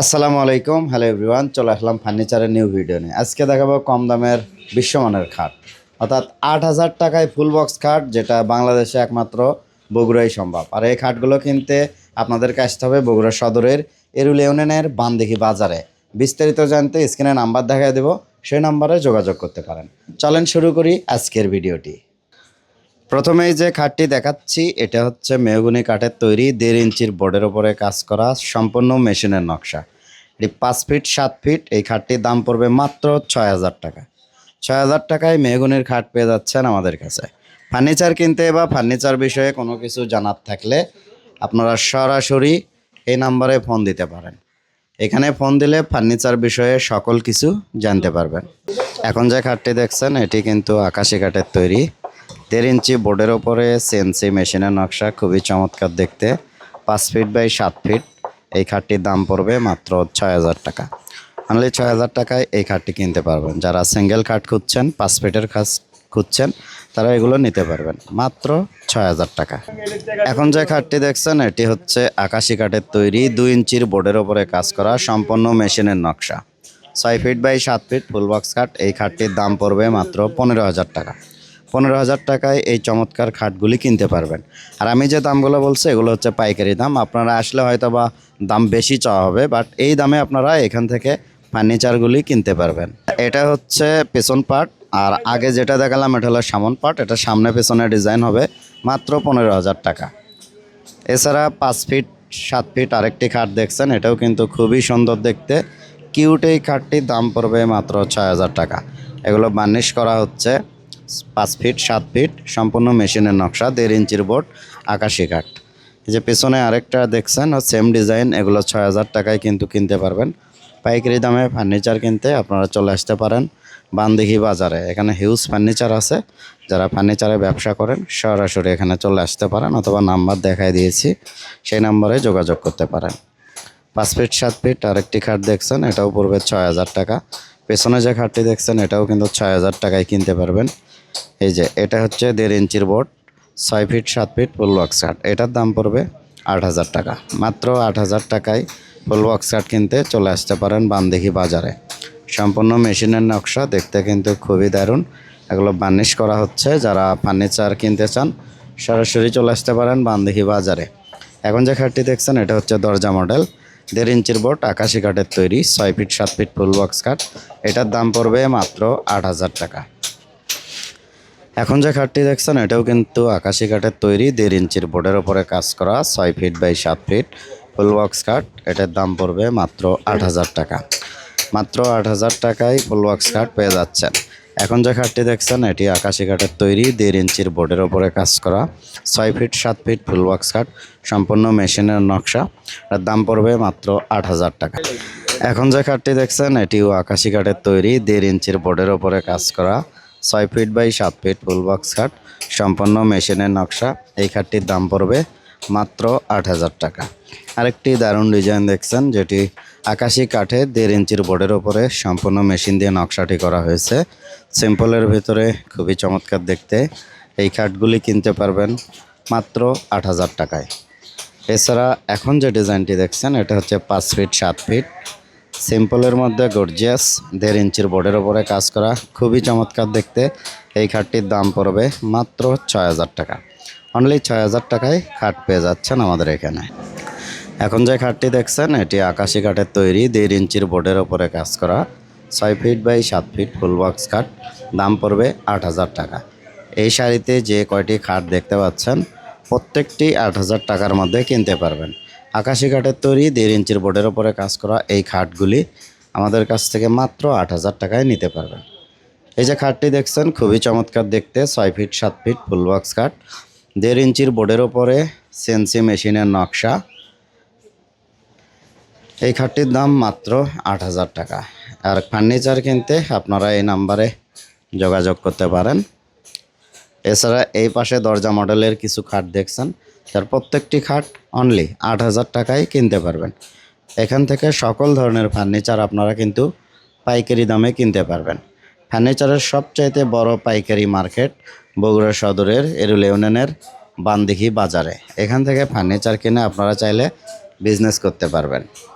আসসালামু আলাইকুম, hello everyone, চলে আসলাম ফার্নিচারের নিউ ভিডিও নিয়ে। আজকে দেখাবো কম দামের বিশ্বমানের খাট। অর্থাৎ আট হাজার টাকায় ফুল বক্স খাট, যেটা বাংলাদেশে একমাত্র বগুড়াই সম্ভব। আর এই খাটগুলো কিনতে আপনাদেরকে আসতে হবে বগুড়া সদরের এরুল ইউনিয়নের বানদিঘি বাজারে। বিস্তারিত জানতে স্ক্রিনে নাম্বার দেখা দেবো, সেই নাম্বারে যোগাযোগ করতে পারেন। চলেন শুরু করি আজকের ভিডিওটি। প্রথমেই যে খাটটি দেখাচ্ছি, এটা হচ্ছে মেহগুনি কাঠের তৈরি দেড় ইঞ্চির বোর্ডের ওপরে কাজ করা সম্পূর্ণ মেশিনের নকশা। এটি পাঁচ ফিট, সাত ফিট, এই খাটটির দাম পড়বে মাত্র ছয় হাজার টাকা। ছয় হাজার টাকায় মেহগুনির খাট পেয়ে যাচ্ছেন আমাদের কাছে। ফার্নিচার কিনতে বা ফার্নিচার বিষয়ে কোনো কিছু জানার থাকলে আপনারা সরাসরি এই নাম্বারে ফোন দিতে পারেন। এখানে ফোন দিলে ফার্নিচার বিষয়ে সকল কিছু জানতে পারবেন। এখন যে খাটটি দেখছেন, এটি কিন্তু আকাশি কাঠের তৈরি। দেড় ইঞ্চি বোর্ডের ওপরে সিএনসি মেশিনের নকশা, খুবই চমৎকার দেখতে। পাঁচ ফিট বাই সাত ফিট। এই খাটটির দাম পড়বে মাত্র ছয় হাজার টাকা। অনলি ছয় হাজার টাকায় এই খাটটি কিনতে পারবেন। যারা সিঙ্গেল খাট খুঁজছেন, পাঁচ ফিটের খাট খুঁজছেন, তারা এগুলো নিতে পারবেন। মাত্র ছয় হাজার টাকা। এখন যে খাটটি দেখছেন, এটি হচ্ছে আকাশি কাঠের তৈরি দুই ইঞ্চির বোর্ডের ওপরে কাজ করা সম্পূর্ণ মেশিনের নকশা। ছয় ফিট বাই সাত ফিট ফুল বক্স খাট, এই খাটটির দাম পড়বে মাত্র পনেরো হাজার টাকা। পনেরো হাজার টাকায় এই চমৎকার খাটগুলি কিনতে পারবেন। আর আমি যে দামগুলো বলছি, এগুলো হচ্ছে পাইকারি দাম। আপনারা আসলে হয়তো বা দাম বেশি চাওয়া হবে বাট এই দামে আপনারা এখান থেকে ফার্নিচারগুলি কিনতে পারবেন। এটা হচ্ছে পেছন পার্ট আর আগে যেটা দেখালাম এটা হলো সামন পার্ট এটা সামনে পেছনে ডিজাইন হবে মাত্র পনেরো হাজার টাকা। এছাড়া পাঁচ ফিট, সাত ফিট আরেকটি খাট দেখছেন, এটাও কিন্তু খুবই সুন্দর দেখতে। কিউট এই খাটটির দাম পড়বে মাত্র ছয় হাজার টাকা। এগুলো বার্নিশ করা হচ্ছে পাঁচ ফিট, সাত ফিট, সম্পূর্ণ মেশিনের নকশা, দেড় ইঞ্চির বোর্ড, আকাশি কাঠ। এই যে পেছনে আরেকটা দেখছেন, ও সেম ডিজাইন এগুলো ছয় হাজার টাকায় কিন্তু কিনতে পারবেন। পাইকারি দামে ফার্নিচার কিনতে আপনারা চলে আসতে পারেন বানদিঘি বাজারে। এখানে হিউজ ফার্নিচার আছে। যারা ফার্নিচারে ব্যবসা করেন, সরাসরি এখানে চলে আসতে পারেন অথবা নাম্বার দেখাই দিয়েছি, সেই নাম্বারে যোগাযোগ করতে পারেন। পাঁচ ফিট, সাত ফিট আরেকটি খাট দেখছেন, এটাও পড়বে ছয় হাজার টাকা। পেছনে যে খাটটি দেখছেন, এটাও কিন্তু ছয় হাজার টাকায় কিনতে পারবেন। এই যে, এটা হচ্ছে দেড় ইঞ্চির বোর্ড, ছয় ফিট, সাত ফিট ফুল বক্স কাঠ এটার দাম পড়বে আট হাজার টাকা। মাত্র আট হাজার টাকায় ফুল বক্স কাঠ কিনতে চলে আসতে পারেন বানদিঘি বাজারে। সম্পূর্ণ মেশিনের নকশা, দেখতে কিন্তু খুবই দারুণ। এগুলো বার্নিশ করা হচ্ছে, যারা ফার্নিচার কিনতে চান, সরাসরি চলে আসতে পারেন বানদিঘি বাজারে। এখন যে খাটটি দেখছেন, এটা হচ্ছে দরজা মডেল। দেড় ইঞ্চির বোর্ড আকাশি কাঠের তৈরি, ছয় ফিট সাত ফিট ফুল বক্স কাঠ। এটার দাম পড়বে মাত্র আট হাজার টাকা। এখন যে খাটটি দেখছেন, এটাও কিন্তু আকাশি কাঠের তৈরি, দেড় ইঞ্চির বোর্ডের ওপরে কাজ করা, ছয় ফিট বাই সাত ফিট ফুল বক্স কাঠ। এটার দাম পড়বে মাত্র আট হাজার টাকা। মাত্র আট হাজার টাকায় ফুল বক্স কাঠ পেয়ে যাচ্ছেন। এখন যে খাটটি দেখছেন, এটি আকাশি কাঠের তৈরি, দেড় ইঞ্চির বোর্ডের ওপরে কাজ করা। ছয় ফিট, সাত ফিট ফুল বক্স কাঠ সম্পূর্ণ মেশিনের নকশা। এর দাম পড়বে মাত্র আট হাজার টাকা। এখন যে খাটটি দেখছেন, এটিও আকাশি কাঠের তৈরি, দেড় ইঞ্চির বোর্ডের ওপরে কাজ করা। ছয় ফিট বাই সাত ফিট ফুল বক্স খাট, সম্পূর্ণ মেশিনের নকশা। এই খাটটির দাম পড়বে মাত্র আট হাজার টাকা। আরেকটি দারুণ ডিজাইন দেখছেন, যেটি আকাশি কাঠে দেড় ইঞ্চির বোর্ডের ওপরে সম্পূর্ণ মেশিন দিয়ে নকশাটি করা হয়েছে। সিম্পলের ভিতরে খুবই চমৎকার দেখতে। এই খাটগুলি কিনতে পারবেন মাত্র আট হাজার টাকায়। এছাড়া এখন যে ডিজাইনটি দেখছেন, এটা হচ্ছে পাঁচ ফিট সাত ফিট। সিম্পলের মধ্যে গর্জিয়াস দেড় ইঞ্চির বোর্ডের ওপরে কাজ করা, খুবই চমৎকার দেখতে। এই খাটটির দাম পড়বে মাত্র ছয় হাজার টাকা। অনলি ছয় হাজার টাকায় খাট পেয়ে যাচ্ছেন আমাদের এখানে। এখন যে খাটটি দেখছেন, এটি আকাশি কাঠের তৈরি, দেড় ইঞ্চির বোর্ডের ওপরে কাজ করা। ছয় ফিট বাই সাত ফিট ফুল বক্স খাট, দাম পড়বে আট হাজার টাকা। এই শাড়িতে যে কয়টি খাট দেখতে পাচ্ছেন, প্রত্যেকটি আট হাজার টাকার মধ্যে কিনতে পারবেন। আকাশি কাঠের তৈরি, দেড় ইঞ্চির বোর্ডের ওপরে কাজ করা এই খাটগুলি আমাদের কাছ থেকে মাত্র আট হাজার টাকায় নিতে পারবেন। এই যে খাটটি দেখছেন, খুবই চমৎকার দেখতে, ছয় ফিট, সাত ফিট ফুল বক্স খাট। দেড় ইঞ্চির বোর্ডের ওপরে সেন্সি মেশিনের নকশা। এই খাটটির দাম মাত্র আট হাজার টাকা। আর ফার্নিচার কিনতে আপনারা এই নাম্বারে যোগাযোগ করতে পারেন। এছাড়া এই পাশে দরজা মডেলের কিছু খাট দেখছেন। তার প্রত্যেকটি খাট অনলি আট হাজার টাকায় কিনতে পারবেন। এখান থেকে সকল ধরনের ফার্নিচার আপনারা কিন্তু পাইকারি দামে কিনতে পারবেন। ফার্নিচারের সবচাইতে বড় পাইকারি মার্কেট বগুড়া সদরের এরুল ইউনিয়নের বানদিঘি বাজারে। এখান থেকে ফার্নিচার কিনে আপনারা চাইলে বিজনেস করতে পারবেন।